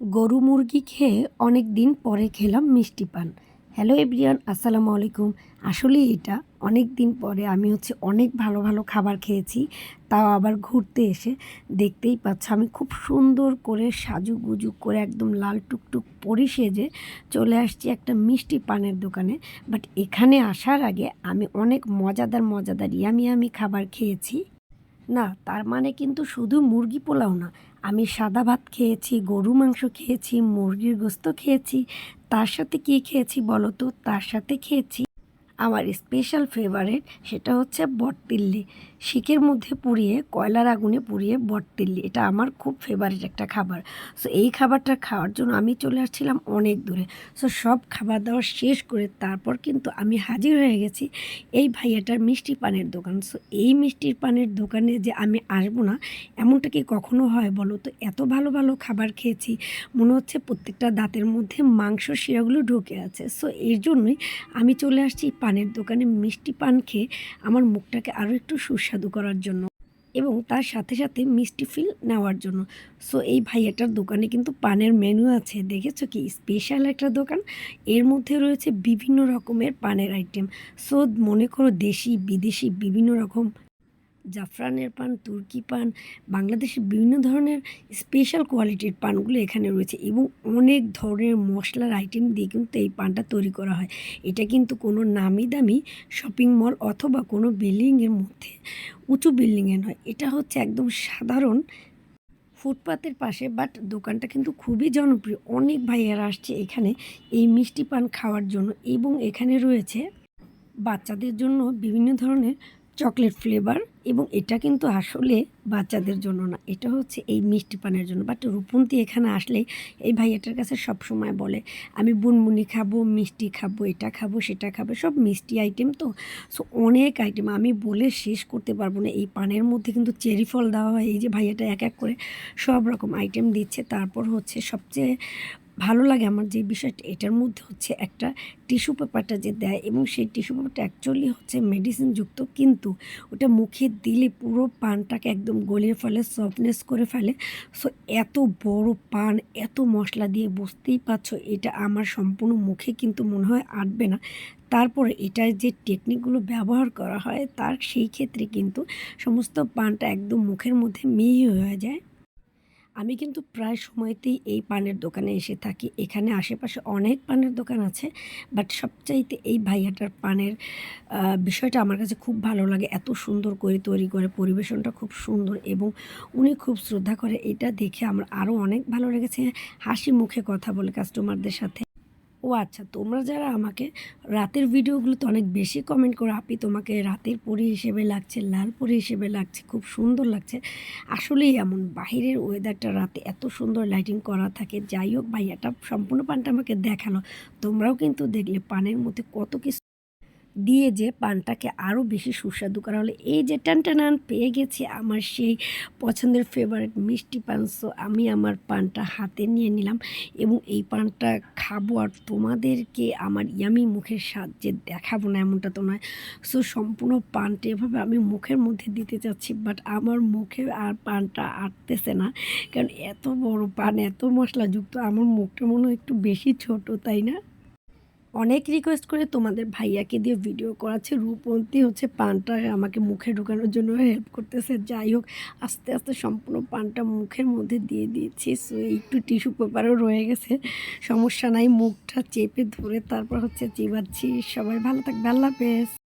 গরু মুরগি খেয়ে অনেক দিন পরে খেলাম মিষ্টি পান। হ্যালো এভরিয়ান আসসালামু আলাইকুম। আসলে এটা অনেক দিন পরে আমি হচ্ছে অনেক ভালো ভালো খাবার খেয়েছি, তাও আবার ঘুরতে এসে দেখতেই পাচ্ছ আমি খুব সুন্দর করে সাজুগুজু করে একদম লাল টুকটুক পরি সেজে চলে আসছি একটা মিষ্টি পানের দোকানে। বাট এখানে আসার আগে আমি অনেক মজাদার মজাদার ইয়ামি ইয়ামি খাবার খেয়েছি। না, তার মানে কিন্তু শুধু মুরগি পোলাও না। আমি সাদা ভাত খেয়েছি গরু মাংস খেয়েছি, মুরগির গোস্ত খেয়েছি। তার সাথে কী খেয়েছি বলো তো? তার সাথে খেয়েছি আমার স্পেশাল ফেভারেট সেটা হচ্ছে বটতিল্লি। শিকের মধ্যে পুড়িয়ে, কয়লার আগুনে পুড়িয়ে বটতিল্লি। এটা আমার খুব ফেভারিট একটা খাবার। সো এই খাবারটা খাওয়ার জন্য আমি চলে আসছিলাম অনেক দূরে। সো সব খাবার দাবার শেষ করে তারপর কিন্তু আমি হাজির হয়ে গেছি এই ভাইয়াটার মিষ্টি পানের দোকান। সো এই মিষ্টির পানের দোকানে যে আমি আসব না, এমনটা কি কখনো হয় বলো তো? এত ভালো ভালো খাবার খেয়েছি, মনে হচ্ছে প্রত্যেকটা দাঁতের মধ্যে মাংস শিরাগুলো ঢুকে আছে। সো এর জন্যই আমি চলে আসছি পানের দোকানে মিষ্টি পান খেয়ে আমার মুখটাকে আরও একটু সুস্বাদু করার জন্য এবং তার সাথে সাথে মিষ্টি ফিল নেওয়ার জন্য। সো এই ভাইয়াটার দোকানে কিন্তু পানের মেনু আছে। দেখেছ কি? স্পেশাল একটা দোকান। এর মধ্যে রয়েছে বিভিন্ন রকমের পানের আইটেম সো মনে করো দেশি, বিদেশি বিভিন্ন রকম জাফরানের পান, তুর্কি পান, বাংলাদেশের বিভিন্ন ধরনের স্পেশাল কোয়ালিটির পানগুলো এখানে রয়েছে এবং অনেক ধরনের মশলার আইটেম দিয়ে কিন্তু এই পানটা তৈরি করা হয়। এটা কিন্তু কোনো নামি দামি শপিং মল অথবা কোনো বিল্ডিংয়ের মধ্যে উঁচু বিল্ডিংয়ে নয়। এটা হচ্ছে একদম সাধারণ ফুটপাতের পাশে বাট দোকানটা কিন্তু খুবই জনপ্রিয়। অনেক ভাইয়ারা আসছে এখানে এই মিষ্টি পান খাওয়ার জন্য এবং এখানে রয়েছে বাচ্চাদের জন্য বিভিন্ন ধরনের চকলেট ফ্লেভার এবং এটা কিন্তু আসলে বাচ্চাদের জন্য না। এটা হচ্ছে এই মিষ্টি পানের জন্য। বাট রূপন্তী এখানে আসলে এই ভাইয়াটার কাছে সব সময় বলে, আমি বুনমুনি খাব, মিষ্টি খাব, এটা খাব, সেটা খাব, সব মিষ্টি আইটেম তো? সো অনেক আইটেম আমি বলে শেষ করতে পারব না। এই পানের মধ্যে কিন্তু চেরি ফল দেওয়া হয়। এই যে ভাইয়াটা এক এক করে সব রকম আইটেম দিচ্ছে। তারপর হচ্ছে সবচেয়ে ভালো লাগে আমার যে বিষয়টা, এটার মধ্যে হচ্ছে একটা টিস্যু পেপারটা যে দেয় এবং সেই টিস্যু পেপারটা অ্যাকচুয়ালি হচ্ছে মেডিসিনযুক্ত কিন্তু ওটা মুখে দিলে পুরো পানটাকে একদম গলিয়ে ফেলে সফটনেস করে ফেলে। সো এত বড় পান, এত মশলা দিয়ে বুঝতেই পারছ, এটা আমার সম্পূর্ণ মুখে কিন্তু মনে হয় আটবে না। তারপরে এটার যে টেকনিকগুলো ব্যবহার করা হয়, তার সেই ক্ষেত্রে কিন্তু সমস্ত পানটা একদম মুখের মধ্যে মিহি হয়ে যায়। আমি কিন্তু প্রায় সময়তেই এই পানের দোকানে এসে থাকি। এখানে আশেপাশে অনেক পানের দোকান আছে বাট সবচাইতে এই ভাইয়াটার পানের বিষয়টা আমার কাছে খুব ভালো লাগে। এত সুন্দর করে তৈরি করে, পরিবেশনটা খুব সুন্দর এবং উনি খুব শ্রদ্ধা করে এটা দেখে আমার আরও অনেক ভালো লেগেছে। হাসি মুখে কথা বলে কাস্টমারদের সাথে। ও আচ্ছা তোমরা যারা আমাকে রাতের ভিডিওগুলোতে অনেক বেশি কমেন্ট করো আপি তোমাকে রাতের পরি হিসেবে লাগছে, লাল পরি হিসেবে লাগছে, খুব সুন্দর লাগছে। আসলেই এমন, বাহিরের ওয়েদারটা রাতে এত সুন্দর লাইটিং করা থাকে। যাই হোক ভাই এটা সম্পূর্ণ পানটা আমাকে দেখাল। তোমরাও কিন্তু দেখলে পানের মধ্যে কত কিছু দিয়ে যে পানটাকে আরও বেশি সুস্বাদু করা হলে। এই যে টানটানান পেয়ে গেছি আমার সেই পছন্দের ফেভারিট মিষ্টি পান। সো আমি আমার পানটা হাতে নিয়ে নিলাম এবং এই পানটা খাব আর তোমাদেরকে আমার ইয়ামি মুখের স্বাদ যে দেখাবো না এমনটা তো নয়। সো সম্পূর্ণ পানটা এভাবে আমি মুখের মধ্যে দিতে চাচ্ছি বাট আমার মুখে আর পানটা আটতেছে না। কারণ এত বড় পান, এত মশলাযুক্ত, আমার মুখটা মনে হয় একটু বেশি ছোট, তাই না? অনেক রিকোয়েস্ট করে তোমাদের ভাইয়াকে দিয়ে ভিডিও করাচ্ছে। রূপন্তি হচ্ছে পানটা আমাকে মুখে ঢোকানোর জন্য হেল্প করতেছে। যাই হোক, আস্তে আস্তে সম্পূর্ণ পানটা মুখের মধ্যে দিয়ে দিয়েছি। সো একটু টিস্যু পেপারও রয়ে গেছে। সমস্যা নাই, মুখটা চেপে ধরে তারপর হচ্ছে চিবাচ্ছি। সবাই ভালো থাকবে, আল্লাহ হাফেজ।